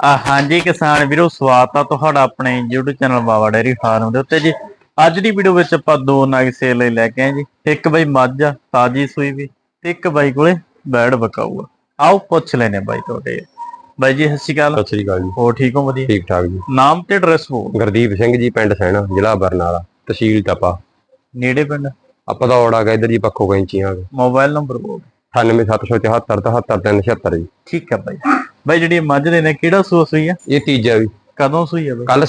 ਆ ਹਾਂਜੀ ਕਿਸਾਨ ਵੀਰੋ ਸਵਾਗਤ ਆ ਤੁਹਾਡਾ ਆਪਣੇ YouTube channel Bawa dairy farm ਦੇ ਉੱਤੇ ਜੀ। ਅੱਜ ਦੀ ਵੀਡੀਓ ਵਿੱਚ ਆਪਾਂ ਦੋ ਨਗ ਸੇਲ ਲਈ ਲੈ ਕੇ ਆਏ ਜੀ। ਇੱਕ ਬਈ ਮੱਝ ਆ ਤਾਜੀ ਸੂਈ ਵੀ ਤੇ ਇੱਕ ਬਾਈ ਕੋਲੇ ਬੈੜ ਬਕਾਊ ਆ। ਆਓ ਪੁੱਛ ਲੈਨੇ ਬਾਈ ਤੁਹਾਡੇ। ਬਾਈ ਜੀ ਸਤਿ ਸ਼੍ਰੀ ਅਕਾਲ। ਸਤਿ ਸ੍ਰੀ ਅਕਾਲ ਜੀ। ਹੋ ਠੀਕ ਹੋ ਵਧੀਆ? ਠੀਕ ਠਾਕ ਜੀ। ਨਾਮ ਤੇ ਐਡਰੈਸ ਬੋਲ ਗੁਰਦੀਪ ਸਿੰਘ ਜੀ ਪਿੰਡ ਸੈਣਾ ਜ਼ਿਲ੍ਹਾ ਬਰਨਾਲਾ ਤਹਿਸੀਲ ਟਪਾ। ਨੇੜੇ ਪਿੰਡ? ਆਪਾਂ ਦਾ ਔੜਾ ਗਾ ਇਧਰ ਜੀ ਪੱਖੋ ਕੈਂਚੀਆਂ ਮੋਬਾਈਲ ਨੰਬਰ ਬੋਲ 98774 77376 ਜੀ। ਠੀਕ ਆ ਬਾਈ। ਬਾਈ ਜਿਹੜੀ ਮੱਝ ਦੇ ਨੇ ਕਿਹੜਾ ਸੂਆ ਸੂਈ ਆ? ਇਹ ਤੀਜਾ ਵੀ। ਕਦੋਂ ਸੂਈ ਆ ਬਾਈ? ਕੱਲ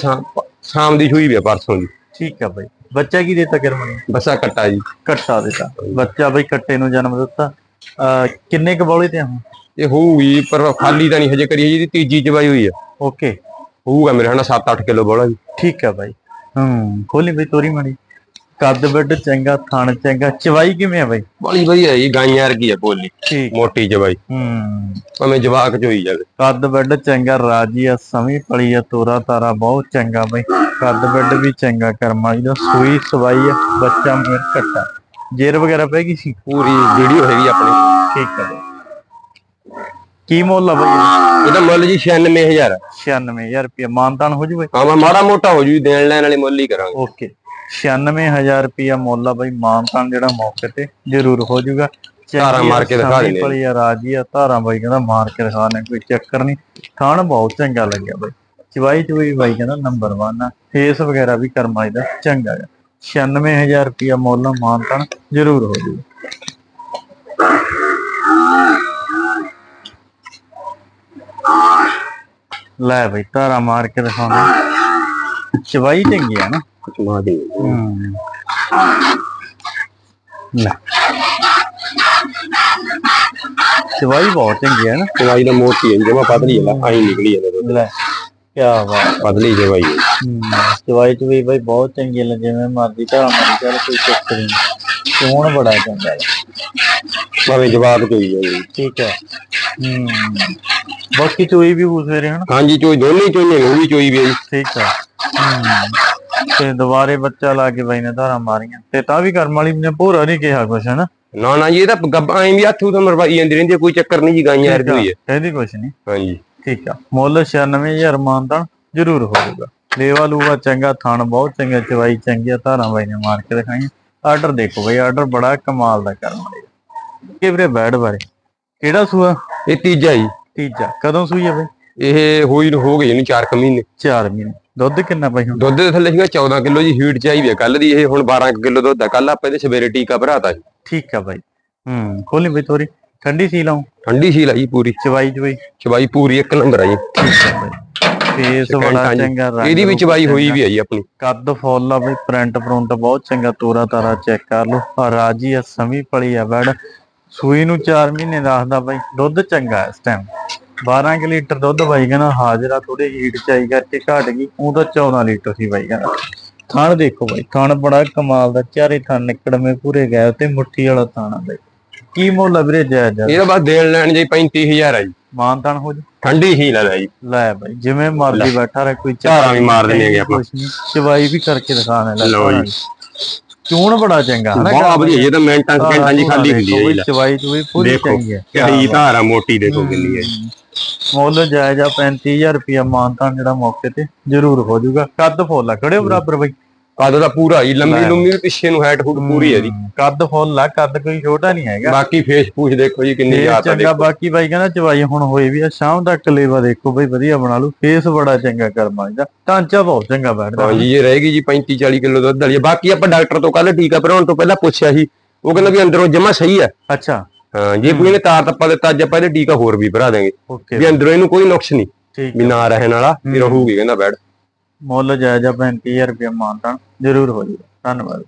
ਸ਼ਾਮ ਦੀ ਸੂਈ ਵੀ ਆ ਪਰਸੋਂ ਦੀ। ਠੀਕ ਆ ਬਾਈ। ਬੱਚਾ ਕੀ ਦੇਤਾ ਕਰਮਣੀ ਬੱਸਾ ਕੱਟਾ ਜੀ। ਕੱਟਾ ਦਿੱਤਾ। ਬੱਚਾ ਬਈ ਕੱਟੇ ਨੂੰ ਜਨਮ ਦਿੱਤਾ। ਕਿੰਨੇ ਕ ਬੌਲੇ ਤੇ ਆ ਇਹ ਹੋਊਗੀ ਪਰ ਖਾਲੀ ਤਾਂ ਨਹੀਂ ਹਜੇ ਕਰੀ ਜੀ ਤੀਜੀ ਚਵਾਈ ਹੋਈ ਆ। ਓਕੇ। ਹੋਊਗਾ ਮੇਰੇ ਹਨਾ 7-8 ਕਿਲੋ ਬੋਲਾ ਜੀ। ਠੀਕ ਆ ਬਾਈ। ਹੂੰ ਖੋਲੀ ਬਈ ਤੋਰੀ ਮਣੀ ਕੱਦ ਬੱਡ ਚੰਗਾ ਥਣ ਚੰਗਾ ਚਵਾਈ ਕਿਵੇਂ ਆ ਬਾਈ? ਬੜੀ ਵਧੀਆ ਜੀ ਗਾਈਆਂ ਵਰਗੀ ਆ ਬੋਲੀ ਠੀਕ। ਮੋਟੀ ਚਵਾਈ। ਹੂੰ। ਭਾਵੇਂ ਜਵਾਕ ਚ ਹੋਈ ਜਾਵੇ। ਕੱਦ ਬੱਡ ਚੰਗਾ ਰਾਜੀ ਆ ਸਮੀ ਪਲੀ ਆ ਤੋਰਾ ਤਾਰਾ ਬਹੁਤ ਚੰਗਾ ਬਈ। ਕੱਦ ਬੱਡ ਵੀ ਚੰਗਾ ਕਰਮਾ ਇਹਦਾ ਸੂਈ ਸਵਾਈ ਆ ਬੱਚਾ ਮੇਰ ਕੱਟਾ ਜੇਰ ਵਗੈਰਾ ਪੈ ਗਈ ਸੀ? ਪੂਰੀ ਵੀਡੀਓ ਹੈਗੀ ਆਪਣੀ। ਠੀਕ ਬਾਈ। ਕੀ ਮੁੱਲ ਆ ਬਾਈ ਇਹਦਾ? ਮੁੱਲ ਜੀ 96000 96000 ਰੁਪਏ ਮਾਨਤਾਨ ਹੋ ਜੂਵੇ ਹਾਂ ਮਾੜਾ ਮੋਟਾ ਹੋ ਜੂ ਦੇਣ ਲੈਣ ਵਾਲੇ ਮੁੱਲ ਹੀ ਕਰਾਂਗੇ। ਓਕੇ। 96000 ਰੁਪਿਆ ਮੁੱਲ ਆ ਬਈ ਮਾਨਤਾਨ ਜਿਹੜਾ ਮੌਕੇ ਤੇ ਜ਼ਰੂਰ ਹੋ ਜਾਊਗਾ। ਧਾਰਾਂ ਮਾਰ ਕੇ ਦਿਖਾ ਆ। ਪਲੀ ਆ ਰਾਜੀ ਆ ਧਾਰਾਂ ਬਾਈ ਕਹਿੰਦਾ ਮਾਰ ਕੇ ਦਿਖਾ ਨੇ ਕੋਈ ਚੱਕਰ ਨਹੀਂ। ਥਾਣ ਬਹੁਤ ਚੰਗਾ ਲੱਗਿਆ ਬਾਈ। ਚਵਾਈ ਚੁਈ ਬਾਈ ਕਹਿੰਦਾ ਨੰਬਰ 1 ਆ। ਫੇਸ ਵਗੈਰਾ ਵੀ ਕਰਮਾਈ ਦਾ ਚੰਗਾ ਹੈ 96000 ਰੁਪਿਆ ਮੁੱਲ ਆ, ਮਾਨਤਾਨ ਜ਼ਰੂਰ ਹੋ ਜਾਊਗਾ। ਲੈ ਬਈ ਧਾਰਾਂ ਮਾਰ ਕੇ ਦਿਖਾਉਣਾ। ਚਵਾਈ ਚੰਗੀ ਆ ਨਾ। ਮਾ ਦੇ ਹਮ। ਲੈ ਚਵਾਈ ਬਹੁਤ ਚੰਗੀ ਹੈ ਨਾ। ਚਵਾਈ ਦਾ ਮੋਟੀ ਹੈ ਜਮਾ ਪਤਲੀ ਹੈ ਆਈ ਨਿਕਲੀ ਹੈ ਦੁੱਧ। ਲੈ ਕੀ ਬਾਤ। ਪਤਲੀ ਚਵਾਈ ਹੈ ਹਮ, ਚਵਾਈ ਚ ਵੀ ਬਈ ਬਹੁਤ ਚੰਗੀ ਲੱਗੇ ਜਿਵੇਂ ਮਰਦੀ ਧਾਰਾ ਮਾਰੀ ਚੱਲ ਕੋਈ ਚੱਕਰ ਨਹੀਂ ਚੋਣ ਬੜਾ ਚੰਗਾ ਹੈ। ਭਾਵੇਂ ਜਵਾਕ ਚ ਹੋਈ ਜਾਵੇ ਠੀਕ ਹੈ। ਹਮ ਬਾਕੀ ਚੋਈ ਵੀ ਉਸਵੇਰੇ ਹਨ? ਹਾਂਜੀ ਚੋਈ ਦੋਨੇ ਚੋਈਆਂ ਨੇ ਉਹ ਵੀ ਚੋਈ ਵੀ ਹੈ ਠੀਕ ਹੈ। ਹਮ, ਤੇ ਦੁਬਾਰੇ ਬੱਚਾ ਲਾ ਕੇ ਬਾਈ ਨੇ ਧਾਰਾ ਮਾਰੀਆਂ। ਤੇ ਤਾਂ ਵੀ ਕਰਮ ਵਾਲੀ ਨੇ ਪੂਰਾ ਨਹੀਂ ਕਿਹਾ ਕੁਛ ਹੈ ਨਾ ਨਾ ਨਾ ਜੀ ਇਹ ਤਾਂ ਗੱਬਾਂ ਐਂ ਵੀ ਹੱਥੋਂ ਤੋਂ ਮਰਵਾਈ ਜਾਂਦੀ ਰਹਿੰਦੀ ਕੋਈ ਚੱਕਰ ਨਹੀਂ ਜੀ ਗਾਈਆਂ ਹੋਈ ਹੈ ਕਹਿੰਦੀ ਕੁਛ ਨਹੀਂ। ਹਾਂਜੀ। ਠੀਕ ਆ ਮੁੱਲ 96000 ਮਾਨਤਾਨ ਜ਼ਰੂਰ ਹੋਊਗਾ ਲੇਵਾ ਲੂਵਾ ਚੰਗਾ ਥਣ ਬਹੁਤ ਚੰਗਾ ਚਵਾਈ ਚੰਗੀ ਆ ਧਾਰਾਂ ਬਾਈ ਨੇ ਮਾਰ ਕੇ ਦਿਖਾਈਆਂ। ਆਰਡਰ ਦੇਖੋ ਬਈ ਆਰਡਰ ਬੜਾ ਕਮਾਲ ਦਾ ਕਰਨ ਵਾਲੇ ਕਿ ਵੀਰੇ ਬੈਡ ਬਾਰੇ ਕਿਹੜਾ ਸੂਆ? ਇਹ ਤੀਜਾ ਜੀ। ਤੀਜਾ ਕਦੋਂ ਸੂਈ ਆ ਬਈ? ਇਹ ਹੋਈ ਨੂੰ ਹੋ ਗਈ ਇਹਨੂੰ 4 ਮਹੀਨੇ। 4 ਮਹੀਨੇ। ਦੁੱਧ ਕਿੰਨਾ ਪਈ ਹੁਣ ਦੁੱਧ ਦੇ ਥੱਲੇ ਸੀਗਾ 14 ਕਿਲੋ ਜੀ ਹੀਟ ਚਾਹੀ ਵੀ ਕੱਲ ਦੀ ਇਹ ਹੁਣ 12 ਕਿਲੋ ਦੁੱਧ ਆ। ਕੱਲ ਆਪਾਂ ਇਹਦੇ ਸਵੇਰੇ ਟੀਕਾ ਭਰਾਤਾ ਜੀ ਠੀਕ ਆ ਬਾਈ। ਹੂੰ ਖੋਲੀ ਬਈ ਤੋਰੀ। ਠੰਡੀ ਸੀ ਲਾਉ? ਠੰਡੀ ਸੀ ਲਾਈ ਪੂਰੀ। ਚਵਾਈ ਚਵਾਈ? ਚਵਾਈ ਪੂਰੀ ਇੱਕ ਨੰਬਰ ਆ ਜੀ। ਆ ਫੇਸ ਬੜਾ। ਚੰਗਾ ਰੰਗ ਇਹਦੀ ਵੀ ਚਵਾਈ। ਹੋਈ ਵੀ ਆ ਜੀ ਆਪਣੀ। ਕੱਦ ਫੁੱਲ ਆ ਬਈ ਪ੍ਰਿੰਟ ਪ੍ਰਿੰਟ ਬਹੁਤ ਚੰਗਾ ਤੋਰਾ ਤਾਰਾ ਚੈੱਕ ਕਰ ਲਓ। ਆ ਰਾਜੀ ਆ ਸਮੀ ਪਲੀ ਆ ਬੈੜ ਸੂਈ ਨੂੰ 4 ਮਹੀਨੇ ਦੱਸਦਾ ਬਾਈ। ਦੁੱਧ ਚੰਗਾ ਇਸ ਟਾਈਮ 12 ਕਿ ਲੀਟਰ ਦੁੱਧ ਬਾਈ ਕਹਿੰਦਾ ਹਾਜ਼ਰਾ ਥੋੜੀ ਹੀਟ ਚਾਈ ਕਰਕੇ ਘਟ ਗਈ ਉਹ ਤਾਂ 14 ਲੀਟਰ ਸੀ ਬਾਈ ਕਹਿੰਦਾ। ਥਣ ਦੇਖੋ ਬਾਈ ਥਣ ਬੜਾ ਕਮਾਲ ਦਾ ਚਾਰੇ ਥਣ ਨਿਕੜਵੇਂ ਪੂਰੇ ਗਏ ਤੇ ਮੁੱਠੀ ਵਾਲਾ ਥਣ ਆ ਬਾਈ। ਕੀ ਮੁੱਲ ਆ ਵੀਰੇ ਜਾਇਜ਼ ਜਾਇਜ਼? ਇਹਦਾ ਬਸ ਦੇਣ ਲੈਣ ਜੀ 35000 ਆ ਜੀ। ਮਾਨ ਤਾਨ ਹੋ ਜਾ। ਠੰਡੀ ਹੀ ਲੈ ਲੈ ਜੀ। ਲੈ ਬਾਈ ਜਿਵੇਂ ਮਰਜ਼ੀ ਬੈਠਾ ਰਹੇ ਕੋਈ ਝਾਰਾਂ ਵੀ ਮਾਰ ਦਿੰਦੇ ਹੈਗੇ ਆਪਾਂ। ਨੀ, ਚਵਾਈ ਵੀ ਕਰਕੇ ਦਿਖਾਣੇ ਲੈ ਲਓ ਜੀ। ਚੂਣ ਬੜਾ ਚੰਗਾ ਹਨਾ ਬਹੁਤ ਵਧੀਆ ਇਹ ਤਾਂ ਮਿੰਟਾਂ ਸਕਿੰਟਾਂ ਜੀ ਖਾਲੀ ਹੁੰਦੀ ਹੈ ਜੀ। ਚਵਾਈ ਚੂਈ ਪੂਰੀ ਚੰਗੀ ਹੈ। ਧਾਰਾ ਮੋਟੀ ਦੇਖੋ ਕਿੰਨੀ ਹੈ ਮੁੱਲ ਜਾਇਜ਼ ਆ 35000 ਰੁਪਇਆ ਮਾਨਤਾਨ ਜਿਹੜਾ ਮੌਕੇ ਤੇ ਜ਼ਰੂਰ ਹੋ ਜਾਊਗਾ। ਕੱਦ ਫੁੱਲ ਆ ਖੜੇ ਬਰਾਬਰ ਬਈ। ਕੱਦ ਦਾ ਪੂਰਾ ਜੀ ਲੰਮੀ ਲੰਮੀ ਵੀ ਪਿੱਛੇ ਨੂੰ ਹਾਈਟ ਫੁੱਟ ਪੂਰੀ ਹੈ ਜੀ। ਕੱਦ ਫੁੱਲ ਆ ਕੱਦ ਕੋਈ ਛੋਟਾ ਨਹੀਂ ਹੈਗਾ। ਬਾਕੀ ਫੇਸ ਪੂਛ ਦੇਖੋ ਜੀ ਕਿੰਨੀ ਫੇਸ ਜ਼ਿਆਦਾ ਚੰਗਾ ਬਾਕੀ ਬਾਈ ਕਹਿੰਦਾ ਚਵਾਈ ਹੁਣ ਹੋਈ ਵੀ ਆ ਸ਼ਾਮ ਤੱਕ ਲੇਵਾ ਦੇਖੋ ਬਈ ਵਧੀਆ ਬਣਾ ਲੂ ਫੇਸ ਬੜਾ ਚੰਗਾ ਕਰਮਾ ਇਹਦਾ। ਢਾਂਚਾ ਬਹੁਤ ਚੰਗਾ ਬੈਠਦਾ। ਹਾਂਜੀ ਇਹ ਰਹੇਗੀ ਜੀ 35 40 ਕਿਲੋ ਦੁੱਧ ਵਾਲੀ ਹੈ। ਬਾਕੀ ਆਪਾਂ ਡਾਕਟਰ ਤੋਂ ਕੱਲ ਟੀਕਾ ਭਰਾਉਣ ਤੋਂ ਪਹਿਲਾਂ ਪੁੱਛਿਆ ਸੀ। ਉਹ ਕਹਿੰਦਾ ਵੀ ਅੰਦਰੋਂ ਜਮਾ ਸਹੀ ਹੈ ਅੱਛਾ। ਹਾਂ ਜੇ ਕੋਈ ਇਹਨੇ ਤਾਰ ਤੱਪਾ ਦਿੱਤਾ ਅੱਜ ਆਪਾਂ ਇਹਦੇ ਟੀਕਾ ਹੋਰ ਵੀ ਭਰਾ ਦੇਾਂਗੇ। ਵੀ ਅੰਦਰੋਂ ਇਹਨੂੰ ਕੋਈ ਨੁਕਸ ਨਹੀਂ ਠੀਕ ਵੀ ਨਾ ਰਹਿਣ ਵਾਲਾ ਇਹ ਰਹੂਗੀ ਕਹਿੰਦਾ ਬੈਡ ਮੁੱਲ ਜਾਇਜ਼ ਆ 35000 ਰੁਪਇਆ ਮਾਨਤਾਨ ਜ਼ਰੂਰ ਹੋ ਜਾਊਗਾ। ਧੰਨਵਾਦ।